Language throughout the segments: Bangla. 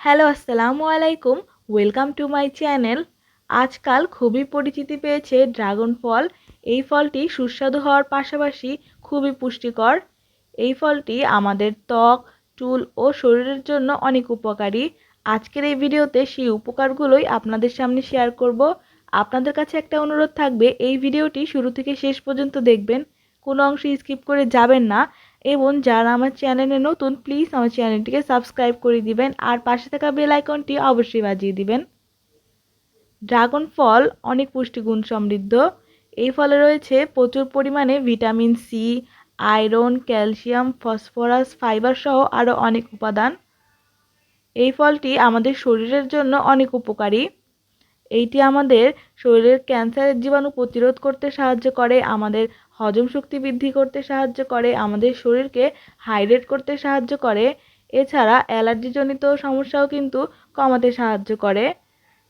হ্যালো, আসসালামু আলাইকুম। Welcome to my channel. আজকাল খুবই পরিচিতি পেয়েছে ড্রাগন ফল। এই ফলটি সুস্বাদু হওয়ার পাশাপাশি খুবই পুষ্টিকর। এই ফলটি আমাদের ত্বক, চুল ও শরীরের জন্য অনেক উপকারী। আজকের এই ভিডিওতে সেই উপকারগুলোই আপনাদের সামনে শেয়ার করব। আপনাদের কাছে একটা অনুরোধ থাকবে, এই ভিডিওটি শুরু থেকে শেষ পর্যন্ত দেখবেন। কোনো অংশ স্কিপ করে যাবেন না। এবং যারা আমার চ্যানেলে নতুন প্লিজ আমার চ্যানেলটিকে সাবস্ক্রাইব করে দিবেন আর পাশে থাকা বেল আইকনটি অবশ্যই বাজিয়ে দিবেন। ড্রাগন ফল অনেক পুষ্টিগুণ সমৃদ্ধ। এই ফলে রয়েছে প্রচুর পরিমাণে vitamin C iron calcium phosphorus fibre সহ আরও অনেক উপাদান। এই ফলটি আমাদের শরীরের জন্য অনেক উপকারী। এইটি আমাদের শরীরের ক্যান্সারের জীবাণু প্রতিরোধ করতে সাহায্য করে, আমাদের হজম শক্তি বৃদ্ধি করতে সাহায্য করে, আমাদের শরীরকে হাইড্রেট করতে সাহায্য করে। এছাড়া অ্যালার্জিজনিত সমস্যাও কিন্তু কমাতে সাহায্য করে।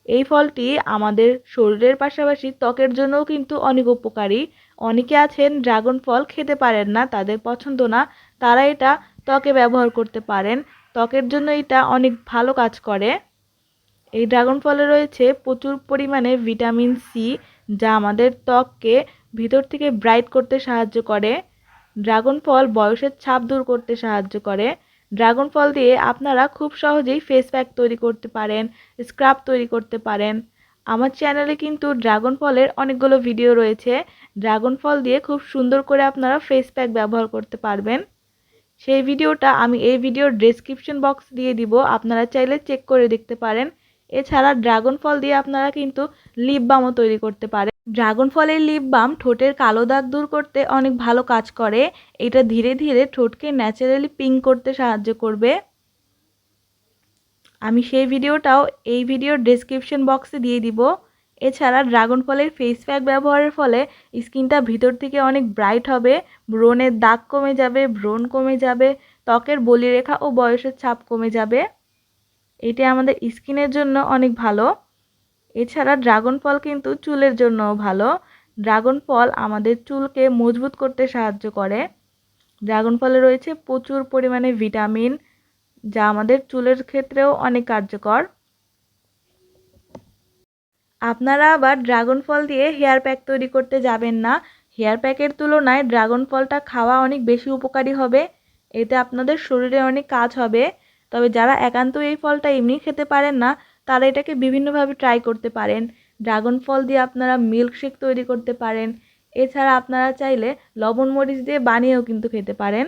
এই ফলটি আমাদের শরীরের পাশাপাশি ত্বকের জন্যও কিন্তু অনেক উপকারী। অনেকে আছেন ড্রাগন ফল খেতে পারেন না, তাদের পছন্দ না, তারা এটা ত্বকে ব্যবহার করতে পারেন। ত্বকের জন্য এটা অনেক ভালো কাজ করে। এই ড্রাগন ফলে রয়েছে প্রচুর পরিমাণে ভিটামিন সি যা আমাদের ত্বককে ভিতর থেকে ব্রাইট করতে সাহায্য করে। ড্রাগন ফল বয়সের ছাপ দূর করতে সাহায্য করে। ড্রাগন ফল দিয়ে আপনারা খুব সহজেই ফেস প্যাক তৈরি করতে পারেন স্ক্রাব তৈরি করতে পারেন। আমার চ্যানেলে কিন্তু ড্রাগন ফলের অনেকগুলো ভিডিও রয়েছে। ড্রাগন ফল দিয়ে খুব সুন্দর করে আপনারা ফেস প্যাক ব্যবহার করতে পারবেন। সেই ভিডিওটা আমি এই ভিডিওর ডেসক্রিপশন বক্স দিয়ে দিব। আপনারা চাইলে চেক করে দেখতে পারেন। এছাড়া ড্রাগন ফল দিয়ে আপনারা কিন্তু লিপ বামও তৈরি করতে পারেন। ড্রাগন ফলের লিপ বাম ঠোঁটের কালো দাগ দূর করতে অনেক ভালো কাজ করে। এটা ধীরে ধীরে ঠোঁটকে ন্যাচারালি পিঙ্ক করতে সাহায্য করবে। আমি সেই ভিডিওটাও এই ভিডিওর ডেসক্রিপশন বক্সে দিয়ে দিব। এছাড়া ড্রাগন ফলের ফেস প্যাক ব্যবহারের ফলে স্কিনটা ভিতর থেকে অনেক ব্রাইট হবে। ব্রণের দাগ কমে যাবে, ব্রণ কমে যাবে, ত্বকের বলিরেখা ও বয়সের ছাপ কমে যাবে। এটি আমাদের স্কিনের জন্য অনেক ভালো। এছাড়া ড্রাগন ফল কিন্তু চুলের জন্যও ভালো। ড্রাগন ফল আমাদের চুলকে মজবুত করতে সাহায্য করে। ড্রাগন ফলে রয়েছে প্রচুর পরিমাণে ভিটামিন, যা আমাদের চুলের ক্ষেত্রেও অনেক কার্যকর। আপনারা আবার ড্রাগন ফল দিয়ে হেয়ার প্যাক তৈরি করতে যাবেন না। হেয়ার প্যাকের তুলনায় ড্রাগন ফলটা খাওয়া অনেক বেশি উপকারী হবে। এতে আপনাদের শরীরে অনেক কাজ হবে। তবে যারা একান্ত এই ফলটা এমনি খেতে পারেন না তারা এটাকে বিভিন্নভাবে ট্রাই করতে পারেন। ড্রাগন ফল দিয়ে আপনারা মিল্কশেক তৈরি করতে পারেন। এছাড়া আপনারা চাইলে লবণ মরিচ দিয়ে বানিয়েও কিন্তু খেতে পারেন।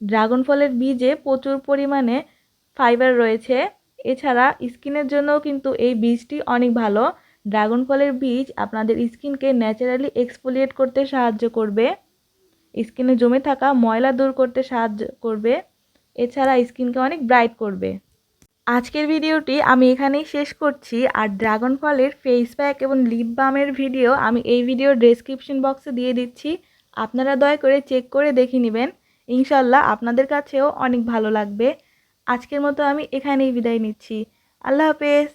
ড্রাগন ফলের বীজে প্রচুর পরিমাণে ফাইবার রয়েছে। এছাড়া স্কিনের জন্যও কিন্তু এই বীজটি অনেক ভালো। ড্রাগন ফলের বীজ আপনাদের স্কিনকে ন্যাচারালি এক্সফোলিয়েট করতে সাহায্য করবে। স্কিনে জমে থাকা ময়লা দূর করতে সাহায্য করবে। এছাড়া স্কিনকে অনেক ব্রাইট করবে। আজকের ভিডিওটি আমি এখানেই শেষ করছি আর ড্রাগন ফলের ফেস প্যাক এবং লিপ বামের ভিডিও আমি এই ভিডিওর ডেসক্রিপশন বক্সে দিয়ে দিচ্ছি। আপনারা দয়া করে চেক করে দেখে নেবেন। ইনশাল্লাহ আপনাদের কাছেও অনেক ভালো লাগবে। আজকের মতো আমি এখানেই বিদায় নিচ্ছি। আল্লাহ হাফেজ।